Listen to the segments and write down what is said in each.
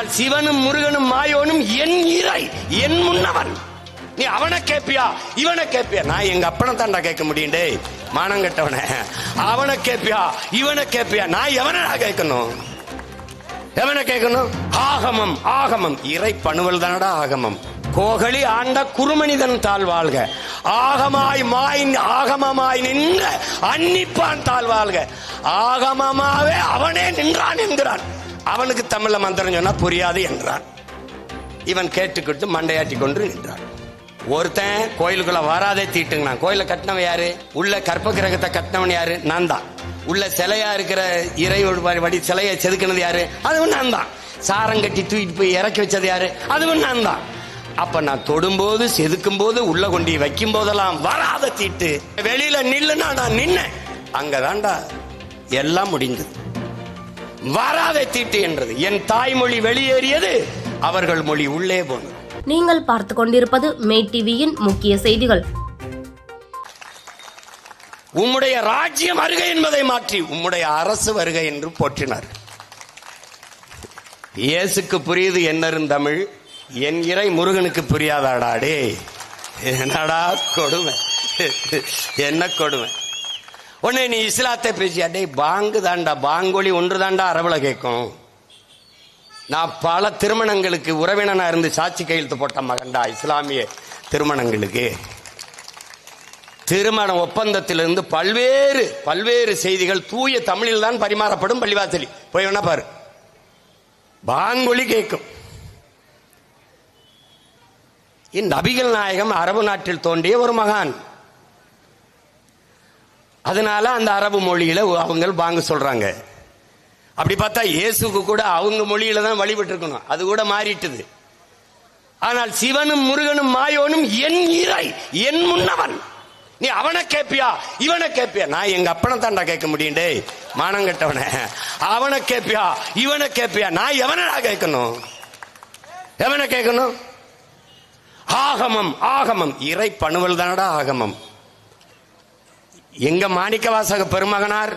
ஆனால் சிவனும் முருகனும் மாயோனும் என் இறை என் முன்னவன். நீ அவனை கேப்பியா? இவனை கேப்பியா? நான் எங்க அப்பனை தாண்டா கேட்க முடியும் டேய். மானம் கெட்டவன. அவனை கேப்பியா? இவனை கேப்பியா? நான் எவனடா கேட்கணும்? எவனை கேட்கணும்? ஆகமம் ஆகமம். இறை பணுவல் தானடா ஆகமம். கோகலி ஆண்ட குருமனிதன் தாழ் வாழ்க. ஆகமாய் மாய் ஆகமமாய் நின்ற அன்னிப்பான் தாழ் வாழ்க. ஆகமமாவே அவனே நின்றான் என்கிறான். அவனுக்கு தமிழ்ல மந்திரம் சொன்னா புரியாது என்றான். இவன் கேட்டுக்கிட்டு மண்டையாட்டி கொண்டு நின்றான். ஒருத்தன் கோயிலுக்குள்ள வராதே தீட்டுங்கண்ணா கோயில கட்டினவன் யாரு? உள்ள கற்ப கிரகத்தை கட்டினவன் யாரு? நான் தான். உள்ள சிலையா இருக்கிற இறை வடி சிலையை செதுக்கினது யாரு? அதுவும் நான் தான். சாரம் கட்டி தூக்கிட்டு போய் இறக்கி வச்சது யாரு? அதுவும் நான் தான். அப்ப நான் தொடும்போது செதுக்கும் போது உள்ள கொண்டு வைக்கும் போதெல்லாம் வராத தீட்டு. வெளியில நில்லுனா நான் நின்னேன். அங்கதான்டா. எல்லாம் முடிந்தது வராத தீட்டு என்றது. என் தாய்மொழி வெளியேறியது அவர்கள் மொழி உள்ளே போனது. நீங்கள் பார்த்து கொண்டிருப்பது மே டிவியின் முக்கிய செய்திகள். உம்முடைய ராஜ்யம் வருகை என்பதை மாற்றி உம்முடைய அரசு வருகை என்று போற்றினார். இயேசுக்கு புரியுது என்னரும் தமிழ் என் இறை முருகனுக்கு புரியாதாடா டே என்னடா கொடுமை. என்ன கொடுமை. உடனே நீ இஸ்லாத்தை பேசியா டே பாங்கு தாண்டா பாங்கொலி ஒன்று தாண்டா அரவில் கேட்கும் நான் பல திருமணங்களுக்கு உறவினனா இருந்து சாட்சி கையெழுத்து போட்ட மகன்டா இஸ்லாமிய திருமணங்களுக்கு. திருமண ஒப்பந்தத்திலிருந்து பல்வேறு பல்வேறு செய்திகள் தூய தமிழில் தான் பரிமாறப்படும் பள்ளிவாசலி. போய் வேணா பாரு. பாங்கொலி கேட்கும் இந்நபிகள் நாயகம் அரபு நாட்டில் தோன்றிய ஒரு மகான். அதனால அந்த அரபு மொழியில அவங்க பாங்கு சொல்றாங்க. அப்படி பார்த்தா இயேசுக்கு கூட அவங்க மொழியில தான் வழிபட்டு இருக்கணும் அது கூட மாறிட்டுது. ஆனால் சிவனும் முருகனும் மாயோனும் என் இறை என் முன்னவன். நீ அவனை கேப்பியா இவனை கேப்பியா? நான் எங்க அப்பனை தாண்டா கேட்க முடியும் டேய். மானம் கெட்டவன. அவனை கேப்பியா இவனை கேப்பியா? நான் எவனடா கேட்கணும்? எவனை கேட்கணும்? ஆகமம் ஆகமம். இறை பணுவல் தானடா ஆகமம். எங்க மாணிக்கவாசக பெருமகனார்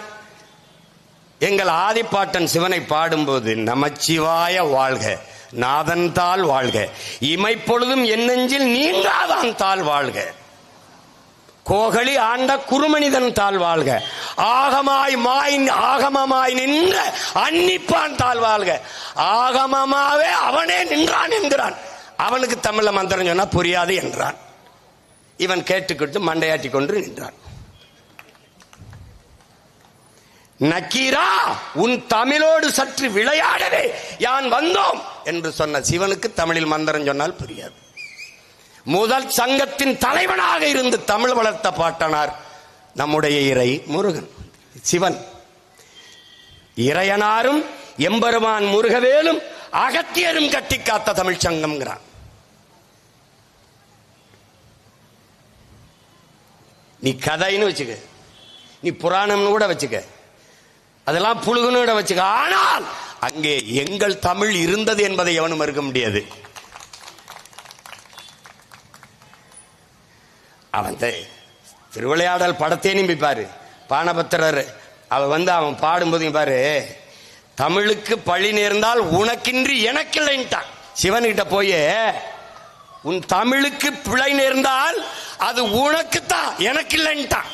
எங்கள் ஆதிப்பாட்டன் சிவனை பாடும்போது நமச்சிவாய வாழ்க நாதன் தாள் வாழ்க இமைப்பொழுதும் என் நெஞ்சில் நீங்காதான் தாள் வாழ்க. கோகலி ஆண்ட குருமனிதன் தாழ் வாழ்க. ஆகமாய் மாய் ஆகமமாய் நின்ற அன்னிப்பான் தாழ் வாழ்க. ஆகமமாவே அவனே நின்றான் என்கிறான். அவனுக்கு தமிழ்ல மந்திரம் சொன்னா புரியாது என்றான். இவன் கேட்டுக்கிட்டு மண்டையாட்டி கொண்டு நின்றான். நக்கீரா உன் தமிழோடு சற்று விளையாடவே. யான் வந்தோம்? என்று சொன்ன சிவனுக்கு தமிழில் மந்திரம் சொன்னால் புரியாது. முதல் சங்கத்தின் தலைவனாக இருந்து தமிழ் வளர்த்த பாட்டனார் நம்முடைய இறை முருகன். சிவன். இறையனாரும் எம்பெருமான் முருகவேலும் அகத்தியரும் கட்டி காத்த தமிழ் சங்கம்ங்கிறான். நீ கதைன்னு வச்சுக்க. நீ புராணம்னு கூட வச்சுக்க. அதெல்லாம் புழுகுன்னு இடம் வச்சுக்க. ஆனால் அங்கே எங்கள் தமிழ் இருந்தது என்பதை எவனும் மறுக்க முடியாது. அவன் திருவிளையாடல் படத்தையே நீ பாரு. பானபத்திரர் அவன் வந்து அவன் பாடும்போது பாரு. தமிழுக்கு பழி நேர்ந்தால் உனக்கின்றி எனக்கில்லைன்ட்டான். சிவன்கிட்ட போய் உன் தமிழுக்கு பிழை நேர்ந்தால் அது உனக்குத்தான் எனக்கில்லைன்ட்டான்.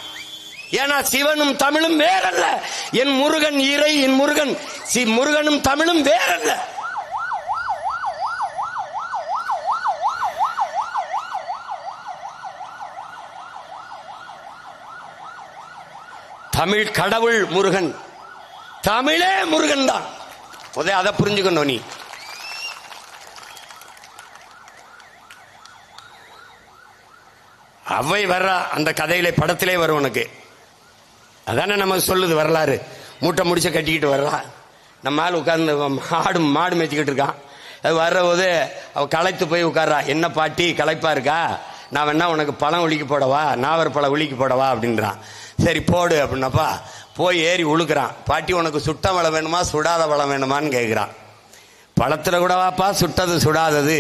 ஏன்னா சிவனும் தமிழும் வேறல்ல. என் முருகன் இறை என் முருகன் சி முருகனும் தமிழும் வேறல்ல. தமிழ் கடவுள் முருகன். தமிழே முருகன் தான். உதய அதை புரிஞ்சுக்கணும் நீ. அவை வர்றா அந்த கதையில படத்திலே வரும் உனக்கு. அதானே நமக்கு சொல்லுது வரலாறு. மூட்டை முடிச்ச கட்டிக்கிட்டு வர்றான் நம்ம ஆள் உட்கார்ந்து மாடு மாடு மேய்ச்சிக்கிட்டு இருக்கான். அது வர்றபோது அவ களைத்து போய் உட்கார்றா. என்ன பாட்டி களைப்பா இருக்கா? நான் வேணா உனக்கு பழம் ஒழிக்க போடவா? நாவர் பழம் ஒழிக்க போடவா? அப்படின்றான். சரி போடு அப்படின்னப்பா போய் ஏறி உழுக்கிறான். பாட்டி உனக்கு சுட்ட பழம் வேணுமா? சுடாத பழம் வேணுமான்னு கேட்குறான் பழத்தில் கூடவாப்பா? சுட்டது சுடாதது.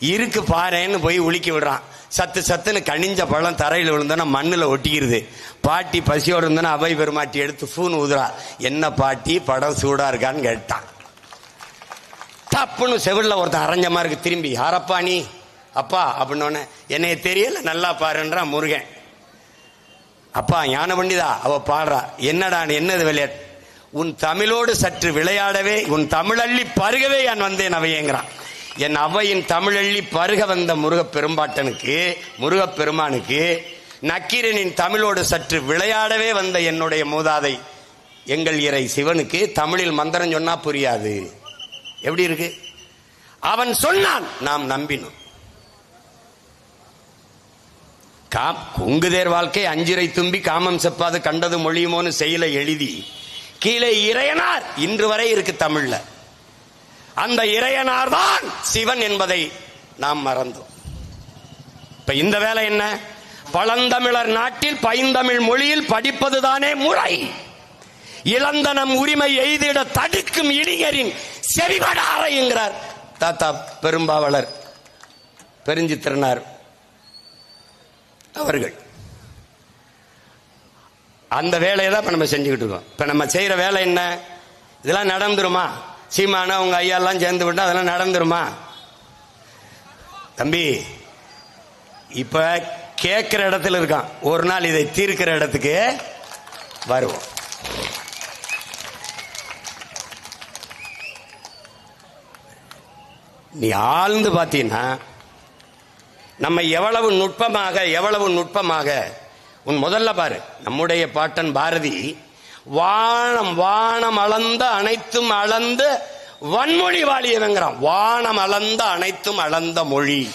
இருக்கு பாருன்னு போய் உழிக்கி விடுறான். சத்து சத்துன்னு கனிஞ்ச பழம் தரையில் விழுந்தோன்னா மண்ணில் ஒட்டிக்கிருது. பாட்டி பசியோடு இருந்தோன்னா அவை பெருமாட்டி எடுத்து ஃபூன் ஊதுறா. என்ன பாட்டி படம் சூடா இருக்கான்னு கேட்டான். டப்புன்னு செவிலில் ஒருத்தன் அரைஞ்ச மாதிரி இருக்கு. திரும்பி யாரப்பா நீ? அப்பா அப்படின்னு என்னைய தெரியல? நல்லா பாருன்றான் முருகன். அப்பா ஞான பண்டிதா அவ பாடுறா. என்னடா என்னது விளையாட்டு உன் தமிழோடு சற்று விளையாடவே உன் தமிழள்ளி பருகவே நான் வந்தேன் அவையேங்கிறான் என் அவையின் தமிழள்ளி பருக வந்த முருகப் பெரும்பாட்டனுக்கு முருகப் பெருமானுக்கு நக்கீரனின் தமிழோடு சற்று விளையாடவே வந்த என்னுடைய மூதாதை எங்கள் இறை சிவனுக்கு தமிழில் மந்திரம் சொன்னா புரியாது. எப்படி இருக்கு? அவன் சொன்னான் நாம் நம்பினோம். காம் கொங்குதேர் வாழ்க்கை அஞ்சிரை தும்பி காமம் செப்பாது கண்டது மொழியுமோன்னு செயலை எழுதி கீழே இறையனார் இன்று வரை இருக்கு தமிழ்ல. அந்த இறையனார் தான் சிவன் என்பதை நாம் மறந்தோம். இப்ப இந்த வேலை என்ன? பழந்தமிழர் நாட்டில் பைந்தமிழ் மொழியில் படிப்பதுதானே முறை. இளந்தனம் உரிமை எய்திட தடுக்கும் இளைஞரின் செவிபட அறையுங்கிறார் தாத்தா பெரும்பாவலர் பெருஞ்சித்திரனார் அவர்கள். அந்த வேலையை தான் இப்ப நம்ம செஞ்சுக்கிட்டு இருக்கோம். இப்ப நம்ம செய்யற வேலை என்ன? இதெல்லாம் நடந்துருமா? சீமானா உங்க ஐயா எல்லாம் சேர்ந்து விட்டா அதெல்லாம் நடந்துருமா? தம்பி இப்ப கேட்கிற இடத்துல இருக்கான். ஒரு நாள் இதை தீர்க்கிற இடத்துக்கு வருவோம். நீ ஆழ்ந்து பார்த்தீங்கன்னா நம்ம எவ்வளவு நுட்பமாக எவ்வளவு நுட்பமாக உன் முதல்ல பாரு நம்முடைய பாட்டன் பாரதி வானம் வானம் அளந்த அனைத்தும் அளந்த வன்மொழி வாழியவங்கிறான் வானம் அளந்த அனைத்தும் அளந்த மொழி.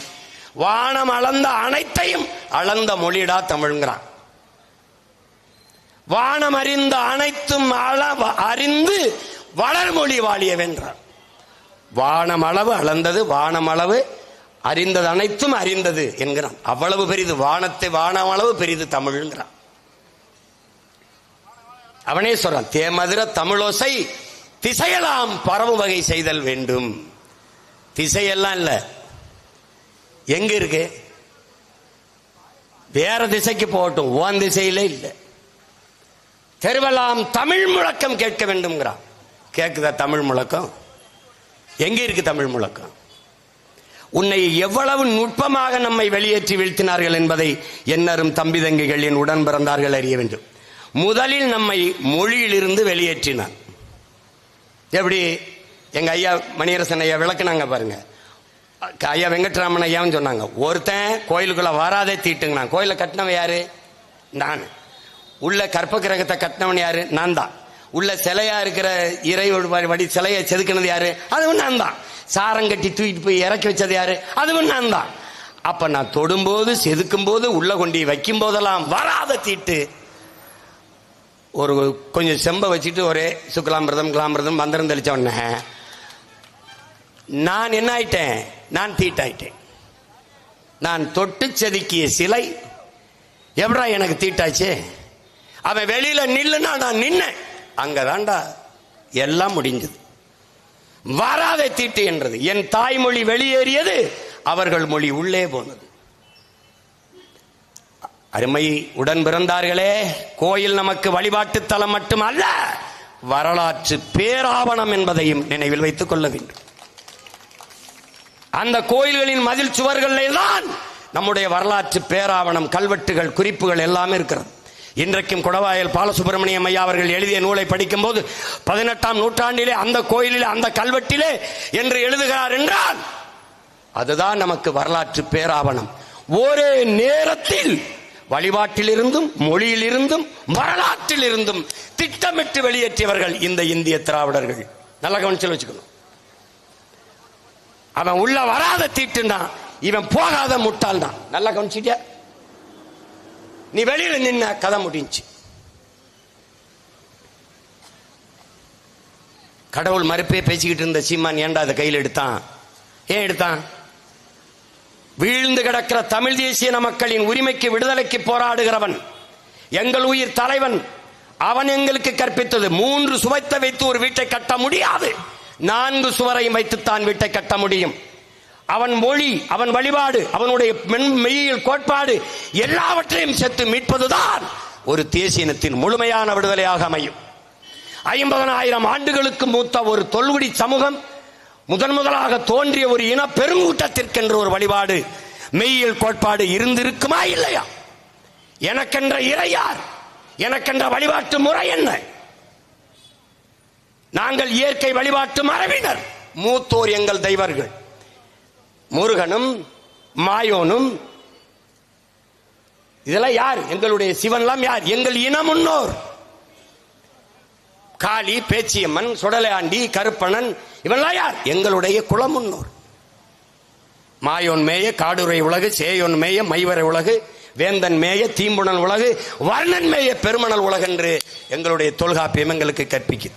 வானம் அளந்த அனைத்தையும் அளந்த மொழிடா தமிழ்ங்கிறான். வானம் அறிந்த அனைத்தும் அறிந்து வளர்மொழி வாழியவென்றான் அளவு அளந்தது வானம் அளவு அறிந்தது அனைத்தும் அறிந்தது என்கிறான். அவ்வளவு பெரிது வானத்தை வானமளவு பெரிது தமிழ்ங்கிறான். அவனே சொல்றான் தேமதுர தமிழோசை திசையெல்லாம் பரவும் வகை செய்தல் வேண்டும். திசையெல்லாம் இல்ல. எங்க இருக்கு? வேற திசைக்கு போகட்டும் ஓன் திசையிலே இல்லை. தெருவெல்லாம் தமிழ் முழக்கம் கேட்க வேண்டும்ங்கிறான். கேட்குதா தமிழ் முழக்கம்? எங்க இருக்கு தமிழ் முழக்கம்? உன்னை எவ்வளவு நுட்பமாக நம்மை வெளியேற்றி வீழ்த்தினார்கள் என்பதை என்னரும் தம்பி தங்கிகள் என் உடன் பிறந்தார்கள் அறிய வேண்டும். முதலில் நம்மை மொழியிலிருந்து வெளியேற்றினார். எப்படி? எங்க ஐயா மணியரசன் ஐயா விளக்குனாங்க பாருங்க. ஐயா வெங்கட்ராமன் ஐயாவும் சொன்னாங்க ஒருத்தன் கோயிலுக்குள்ள வராதே தீட்டுங்கண்ணா. கோயில கோயிலை கட்டினவன் யாரு? நான். உள்ள கற்ப கிரகத்தை கட்டினவன் யாரு? நான் தான். உள்ள சிலையா இருக்கிற இறை வடி சிலையை செதுக்கினது யாரு? அதுவும் நான் தான். சாரம் கட்டி தூக்கிட்டு போய் இறக்கி வச்சது யாரு? அதுவும் நான் தான். அப்ப நான் தொடும்போது செதுக்கும் போது உள்ள கொண்டு வைக்கும் போதெல்லாம் வராத தீட்டு. ஒரு கொஞ்சம் செம்பை வச்சுட்டு ஒரே சுக்கலாமிரதம் கிளாமிரதம் மந்திரம் தெளிச்ச உடனே நான் என்ன ஆயிட்டேன்? நான் தீட்டாயிட்டேன். நான் தொட்டு செதுக்கிய சிலை எப்படா எனக்கு தீட்டாச்சு? அவன் வெளியில நில்லுனா நான் நின்னேன். அங்கதான்டா எல்லாம் முடிஞ்சது. வராத தீட்டு என்றது. என் தாய்மொழி வெளியேறியது அவர்கள் மொழி உள்ளே போனது. அருமை உடன் பிறந்தார்களே கோயில் நமக்கு வழிபாட்டு தலம் மட்டுமல்ல வரலாற்று பேராவணம் என்பதையும் நினைவில் வைத்துக் கொள்ள வேண்டும் அந்த கோயில்களின் மதில் சுவர்களிலே தான் நம்முடைய வரலாற்று பேராவணம் கல்வெட்டுகள் குறிப்புகள் எல்லாமே இருக்கிறது. இன்றைக்கும் குடவாயல் பாலசுப்பிரமணியம் ஐயா அவர்கள் எழுதிய நூலை படிக்கும் போது பதினெட்டாம் நூற்றாண்டிலே அந்த கோயிலிலே அந்த கல்வெட்டிலே என்று எழுதுகிறார் என்றால் அதுதான் நமக்கு வரலாற்று பேராவணம். ஒரே நேரத்தில் வழிபாட்டிலிருந்தும் மொழியிலிருந்தும் வரலாற்றிலிருந்தும் திட்டமிட்டு வெளியேற்றியவர்கள் இந்த இந்திய திராவிடர்கள். நல்ல கவனிச்சல் வச்சுக்கணும். அவன் உள்ள வராத தீட்டுண்டான் இவன் போகாத முட்டாள் தான் நல்லா கவனிச்சிட்டியா? நீ வெளியில நின்ன கதை முடிஞ்சு கடவுள் மறுப்பே பேசிக்கிட்டு இருந்த சீமான் ஏண்டா அதை கையில் எடுத்தான்? ஏன் எடுத்தான்? வீழ்ந்து கிடக்கிற தமிழ் தேசிய மக்களின் உரிமைக்கு விடுதலைக்கு போராடுகிறவன் எங்கள் உயிர் தலைவன் அவன் எங்களுக்கு கற்பித்தது. மூன்று சுவைத்தை வைத்து ஒரு வீட்டை கட்ட முடியாது. நான்கு சுவரையும் வைத்துத்தான் வீட்டை கட்ட முடியும். அவன் மொழி அவன் வழிபாடு அவனுடைய மென் மெய்யியல் கோட்பாடு எல்லாவற்றையும் செத்து மீட்பதுதான் ஒரு தேசியனத்தின் முழுமையான விடுதலையாக அமையும். ஐம்பதனாயிரம் ஆண்டுகளுக்கு மூத்த ஒரு தொல்குடி சமூகம் முதன் முதலாக தோன்றிய ஒரு இன பெருங்கூட்டத்திற்கென்ற ஒரு வழிபாடு மெய்யியல் கோட்பாடு இருந்திருக்குமா இல்லையா? எனக்கென்ற இறையார் எனக்கென்ற வழிபாட்டு முறை என்ன? நாங்கள் இயற்கை வழிபாட்டு மரபினர் மூத்தோர் எங்கள் தெய்வர்கள். முருகனும் மாயோனும் இதெல்லாம் யார்? எங்களுடைய சிவன்லாம் யார்? எங்கள் இன முன்னோர். காளி பேச்சியம்மன் சுடலையாண்டி கருப்பணன் இவெல்லாம் யார்? எங்களுடைய குளமுன்னோர். மாயோன் மேய காடுரை உலகு சேயோன் மேய மைவரை உலகு வேந்தன் மேய தீம்புணல் உலகு வர்ணன் மேய பெருமணல் உலகென்று எங்களுடைய தொல்காப்பியம் எங்களுக்கு கற்பிக்குது